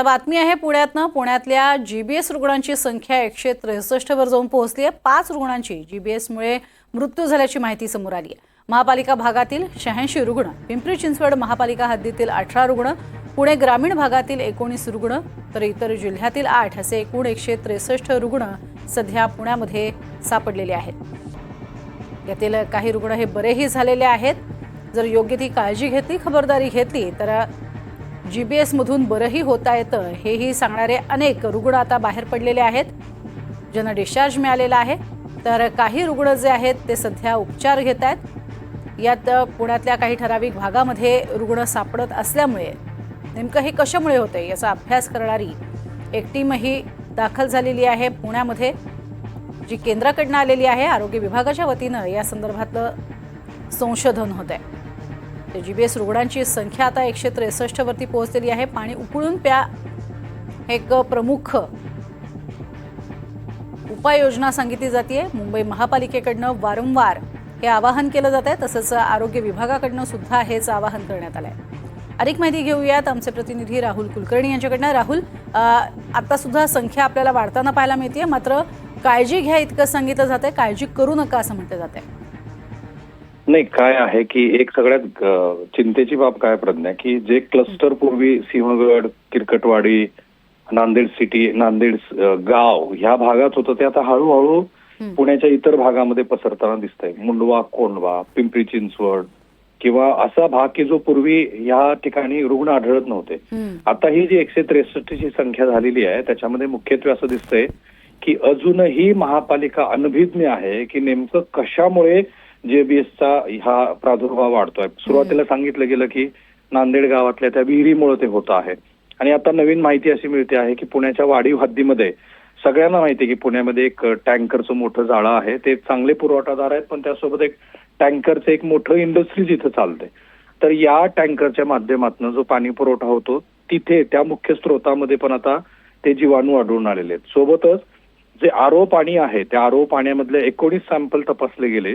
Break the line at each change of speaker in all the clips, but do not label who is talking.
आता बातमी आहे पुण्यातनं. पुण्यातल्या जी बी एस रुग्णांची संख्या एकशे त्रेसष्टवर जाऊन पोहोचली आहे. पाच रुग्णांची जी बी एसमुळे मृत्यू झाल्याची माहिती समोर आली आहे. महापालिका भागातील शहाऐंशी रुग्ण पिंपरी चिंचवड महापालिका हद्दीतील अठरा रुग्ण पुणे ग्रामीण भागातील एकोणीस रुग्ण तर इतर जिल्ह्यातील आठ असे एकूण एकशे त्रेसष्ट रुग्ण सध्या पुण्यामध्ये सापडलेले आहेत. यातील काही रुग्ण हे बरेही झालेले आहेत. जर योग्य ती काळजी घेतली खबरदारी घेतली तर जी बी एसमधून बरंही होता येतं हेही सांगणारे अनेक रुग्ण आता बाहेर पडलेले आहेत. ज्यांना डिस्चार्ज मिळालेला आहे तर काही रुग्ण जे आहेत ते सध्या उपचार घेत आहेत. यात पुण्यातल्या काही ठराविक भागामध्ये रुग्ण सापडत असल्यामुळे नेमकं हे कशामुळे होते याचा अभ्यास करणारी एक टीमही दाखल झालेली आहे पुण्यामध्ये जी केंद्राकडनं आलेली आहे. आरोग्य विभागाच्या वतीनं या संदर्भातलं संशोधन होत आहे तर जी बी एस रुग्णांची संख्या आता एकशे त्रेसष्टवरती पोहोचलेली आहे. पाणी उकळून प्या. एक प्रमुख उपाययोजना सांगितली जाते मुंबई महापालिकेकडनं वारंवार हे आवाहन केलं जात आहे तसंच आरोग्य विभागाकडनं सुद्धा हेच आवाहन करण्यात आलं आहे अधिक माहिती घेऊयात आमचे प्रतिनिधी राहुल कुलकर्णी यांच्याकडनं. राहुल आता सुद्धा संख्या आपल्याला वाढताना पाहायला मिळते मात्र काळजी घ्या इतकं सांगितलं जातं आहे काळजी करू नका असं म्हटलं जात आहे
नाही काय आहे की एक सगळ्यात चिंतेची बाब काय प्रज्ञा की जे क्लस्टर पूर्वी सिंहगड किरकटवाडी नांदेड सिटी नांदेड गाव ह्या भागात होतं ते आता हळूहळू. पुण्याच्या इतर भागामध्ये पसरताना दिसतंय मुंडवा कोंडवा पिंपरी चिंचवड किंवा असा भाग की जो पूर्वी ह्या ठिकाणी रुग्ण आढळत नव्हते. आता ही जी एकशे त्रेसष्टची संख्या झालेली आहे त्याच्यामध्ये मुख्यत्वे असं दिसतंय की अजूनही महापालिका अनभिज्ञ आहे की नेमकं कशामुळे जेबीएसचा हा प्रादुर्भाव वाढतोय. सुरुवातीला सांगितलं गेलं की नांदेड गावातल्या त्या विहिरीमुळे ते होत आहे. आणि आता नवीन माहिती अशी मिळते आहे की पुण्याच्या वाढीव हद्दीमध्ये सगळ्यांना माहिती आहे की पुण्यामध्ये एक टँकरचं मोठं जाळं आहे. ते चांगले पुरवठादार आहेत पण त्यासोबत एक टँकरचं एक मोठं इंडस्ट्रीज इथं चालते तर या टँकरच्या माध्यमातून जो पाणी पुरवठा होतो तिथे त्या मुख्य स्रोतामध्ये पण आता ते जीवाणू आढळून आलेले आहेत. सोबतच जे आरो पाणी आहे त्या आरो पाण्यामधले एकोणीस सॅम्पल तपासले गेले.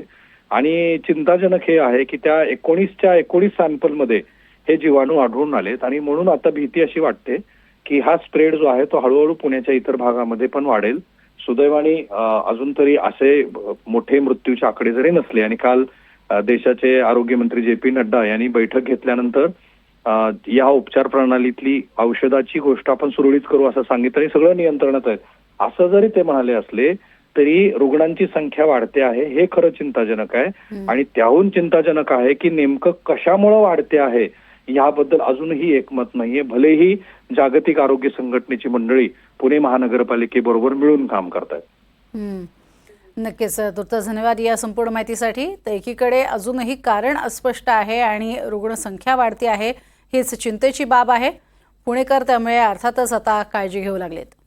आणि चिंताजनक हे आहे की त्या एकोणीसच्या एकोणीस सॅम्पलमध्ये हे जीवाणू आढळून आलेत. आणि म्हणून आता भीती अशी वाटते की हा स्प्रेड जो आहे तो हळूहळू पुण्याच्या इतर भागामध्ये पण वाढेल. सुदैवाने अजून तरी असे मोठे मृत्यूचे आकडे जरी नसले आणि काल देशाचे आरोग्यमंत्री जे पी नड्डा यांनी बैठक घेतल्यानंतर या उपचार प्रणालीतली औषधाची गोष्ट आपण सुरळीत करू असं सांगितलं आणि सगळं नियंत्रणात आहे. असं जरी ते म्हणाले असले तरी रुग्णांची संख्या वाढते आहे हे खरं चिंताजनक आहे. आणि त्याहून चिंताजनक आहे की नेमकं कशामुळं वाढते आहे याबद्दल अजूनही एकमत नाहीये. भलेही जागतिक आरोग्य संघटनेची मंडळी पुणे महानगरपालिकेबरोबर मिळून काम करतायत.
हम्म. नक्कीच तुर्त धन्यवाद या संपूर्ण माहितीसाठी. तर एकीकडे अजूनही कारण अस्पष्ट आहे आणि रुग्णसंख्या वाढती आहे हीच चिंतेची बाब आहे. पुणेकर त्यामुळे अर्थातच आता काळजी घेऊ लागलेत.